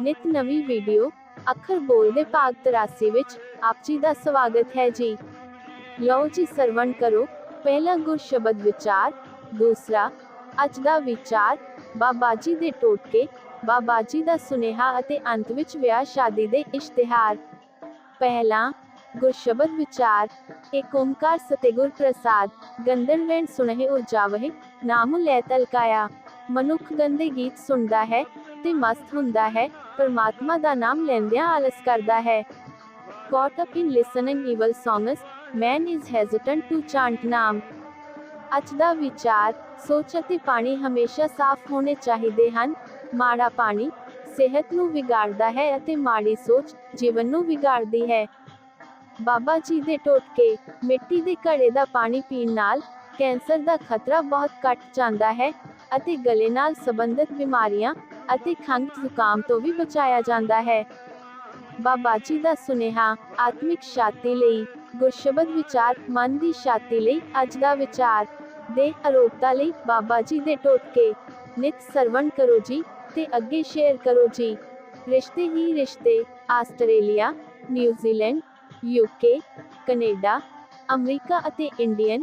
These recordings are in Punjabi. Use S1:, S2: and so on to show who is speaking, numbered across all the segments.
S1: ਨਿਤ ਨਵੀਂ ਵੀਡੀਓ ਅੱਖਰ ਬੋਲਦੇ ਭਾਗ 83 ਵਿੱਚ ਆਪ ਜੀ ਦਾ ਸਵਾਗਤ ਹੈ ਜੀ। ਲਓ ਜੀ ਸਰਵਣ ਕਰੋ। ਪਹਿਲਾ ਗੁਰ ਸ਼ਬਦ ਵਿਚਾਰ, ਦੂਸਰਾ ਅੱਜ ਦਾ ਵਿਚਾਰ, ਬਾਬਾ ਜੀ ਦੇ ਟੋਟਕੇ, ਬਾਬਾ ਜੀ ਦਾ ਸੁਨੇਹਾ ਅਤੇ ਅੰਤ ਵਿੱਚ ਵਿਆਹ ਸ਼ਾਦੀ ਦੇ ਇਸ਼ਤਿਹਾਰ। ਪਹਿਲਾ ਗੁਰਸ਼ਬਦ ਵਿਚਾਰ, ਏਕ ਓੰਕਾਰ ਸਤਿਗੁਰ ਪ੍ਰਸਾਦ, ਗੰਧਰਵੈਣ ਸੁਣਹਿ ਉਜਾਵਹਿ ਨਾਮ ਲੈ ਤਲਕਾਇਆ। ਮਨੁੱਖ ਗੰਦੇ ਗੀਤ ਸੁਣਦਾ ਹੈ ਤੇ ਮਸਤ ਹੁੰਦਾ ਹੈ। ਪਰਮਾਤਮਾ ਦਾ ਨਾਮ ਲੈਂਦਿਆਂ ਆਲਸ ਕਰਦਾ ਹੈ। Caught up in listening evil songs, man is hesitant to chant ਨਾਮ ਅੱਜ ਦਾ ਵਿਚਾਰ ਸੋਚ ਅਤੇ ਪਾਣੀ ਹਮੇਸ਼ਾ ਸਾਫ਼ ਹੋਣੇ ਚਾਹੀਦੇ ਹਨ। ਮਾੜਾ ਪਾਣੀ ਸਿਹਤ ਨੂੰ ਵਿਗਾੜਦਾ ਹੈ ਅਤੇ ਮਾੜੀ ਸੋਚ ਜੀਵਨ ਨੂੰ ਵਿਗਾੜਦੀ ਹੈ। ਬਾਬਾ ਜੀ ਦੇ ਟੋਟਕੇ ਮਿੱਟੀ ਦੇ ਘੜੇ ਦਾ ਪਾਣੀ ਪੀਣ ਨਾਲ ਕੈਂਸਰ ਦਾ ਖਤਰਾ ਬਹੁਤ ਘਟ ਜਾਂਦਾ ਹੈ ਅਤੇ ਗਲੇ ਨਾਲ ਸੰਬੰਧਿਤ ਬਿਮਾਰੀਆਂ ਅਤੇ ਖੰਘ ਜ਼ੁਕਾਮ ਤੋਂ ਵੀ ਬਚਾਇਆ ਜਾਂਦਾ ਹੈ। ਬਾਬਾ ਜੀ ਦਾ ਸੁਨੇਹਾ, ਆਤਮਿਕ ਸ਼ਾਂਤੀ ਲਈ, ਗੁਰਸ਼ਬਦ ਵਿਚਾਰ, ਮਨ ਦੀ ਸ਼ਾਂਤੀ ਲਈ, ਅੱਜ ਦਾ ਵਿਚਾਰ ਦੇ ਅਰੋਗਤਾ ਲਈ ਬਾਬਾ ਜੀ ਦੇ ਟੋਟਕੇ ਨਿਤ ਸਰਵਣ ਕਰੋ ਜੀ ਤੇ ਅੱਗੇ ਸ਼ੇਅਰ ਕਰੋ ਜੀ। ਰਿਸ਼ਤੇ ਹੀ ਰਿਸ਼ਤੇ, Australia, New Zealand UK Canada, America ਅਤੇ ਇੰਡੀਅਨ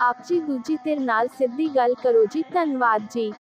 S1: ਆਪ ਜੀ ਦੂਜੀ ਧਿਰ ਨਾਲ ਸਿੱਧੀ ਗੱਲ ਕਰੋ ਜੀ ਧੰਨਵਾਦ ਜੀ।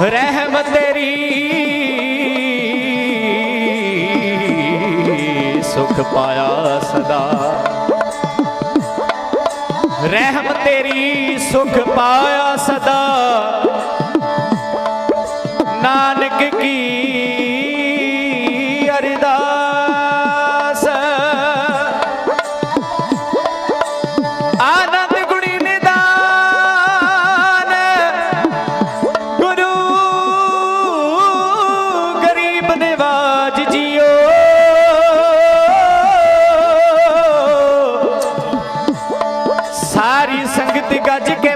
S2: ਰਹਿਮ ਤੇਰੀ। ਸੁਖ ਪਾਇਆ ਸਦਾ। ਰਹਿਮ ਤੇਰੀ ਸੁਖ ਪਾਇਆ ਸਦਾ। ਨਾਨਕ ਕੀ ਅਰਦਾਸ ਸੰਗਤ ਗੱਜ ਕੇ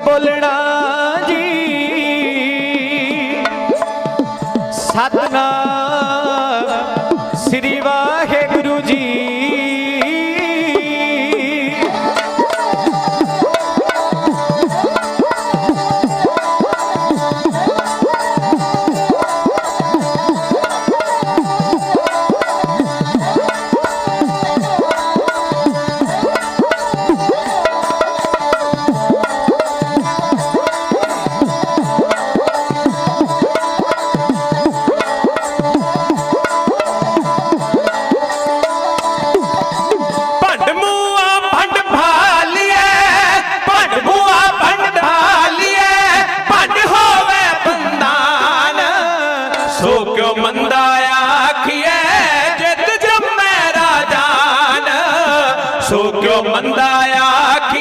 S3: ਕਿਉ ਮੰਦਾ ਆਖੀਏ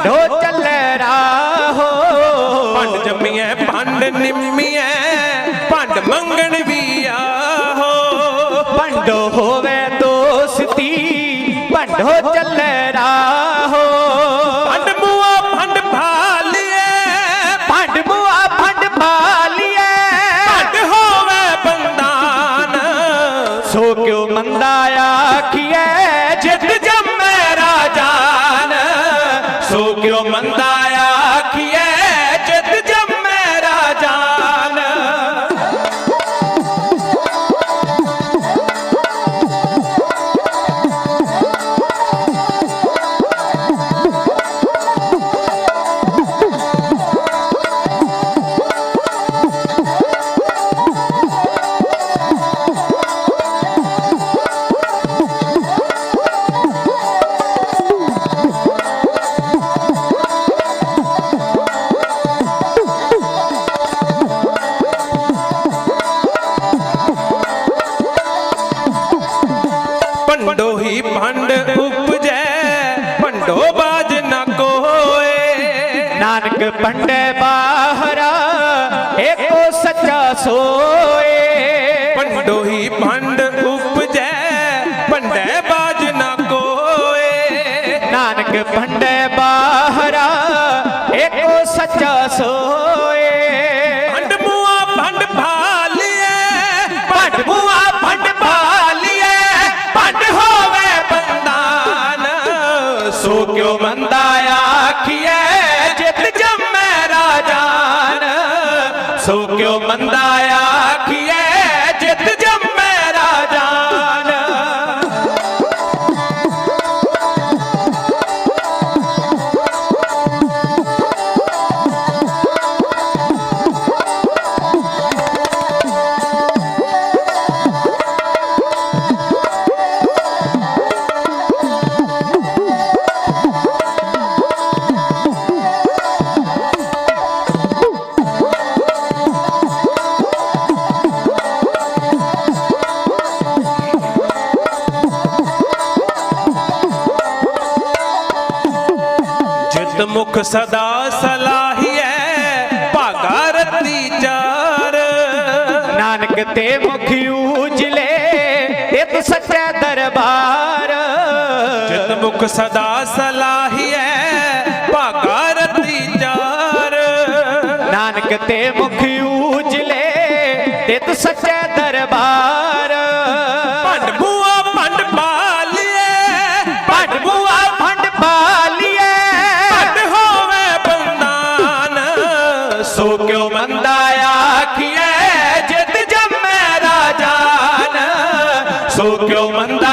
S3: ਭੰਡੋ
S2: ਚੱਲੇ ਰਾਹੋ
S3: ਭੰਡ ਜੰਮੀਐ ਭੰਡ ਨਿੰਮੀਐ
S2: ਪੰਡੇ ਬਾਹਰਾ ਏਕੋ ਸੱਚਾ ਸੋਏ।
S3: ਭੰਡੋ ਹੀ ਭੰਡ ਉਪਜੈ ਭੰਡੈ ਬਾਜ ਨ ਕੋਏ।
S2: ਨਾਨਕ ਪੰਡੇ ਬਾਹਰਾ ਏਕੋ ਸੱਚਾ ਸੋਏ।
S3: ਭੰਡ ਮੂਆ ਭੰਡ ਭਾਲੀਏ
S2: ਭੰਡ ਬੁਆ ਭੰਡ ਭਾਲੀਏ
S3: ਭੰਡ ਹੋਵੇ ਬੰਦਾਨ ਸੋ ਕਿਉ ਮੰਦਾ ਆਖੀਐ? ਸੋ ਕਿਉ ਮੰਦਾ ਆਖੀਐ ਮੁਖ ਸਦਾ ਸਲਾਹੀਐ ਭਾਗਾ ਰਤੀ ਚਾਰ।
S2: ਨਾਨਕ ਤੇ ਮੁਖ ਉਜਲੇ ਇਤ ਸੱਚਾ ਦਰਬਾਰ।
S3: ਜਿਤ ਮੁਖ ਸਦਾ ਸਲਾਹੀਐ ਭਾਗਾ ਰਤੀ ਚਾਰ।
S2: ਨਾਨਕ ਤੇ ਮੁਖ ਉਜਲੇ ਇਤ ਸੱਚਾ ਦਰਬਾਰ। ਸੋ ਕਿਉਂ ਮੰਦਾ ਆਖੀਐ ਜਿਤ ਜੰਮੈ ਰਾਜਾਨ ਸੋ ਕਿਉਂ ਮੰਦਾ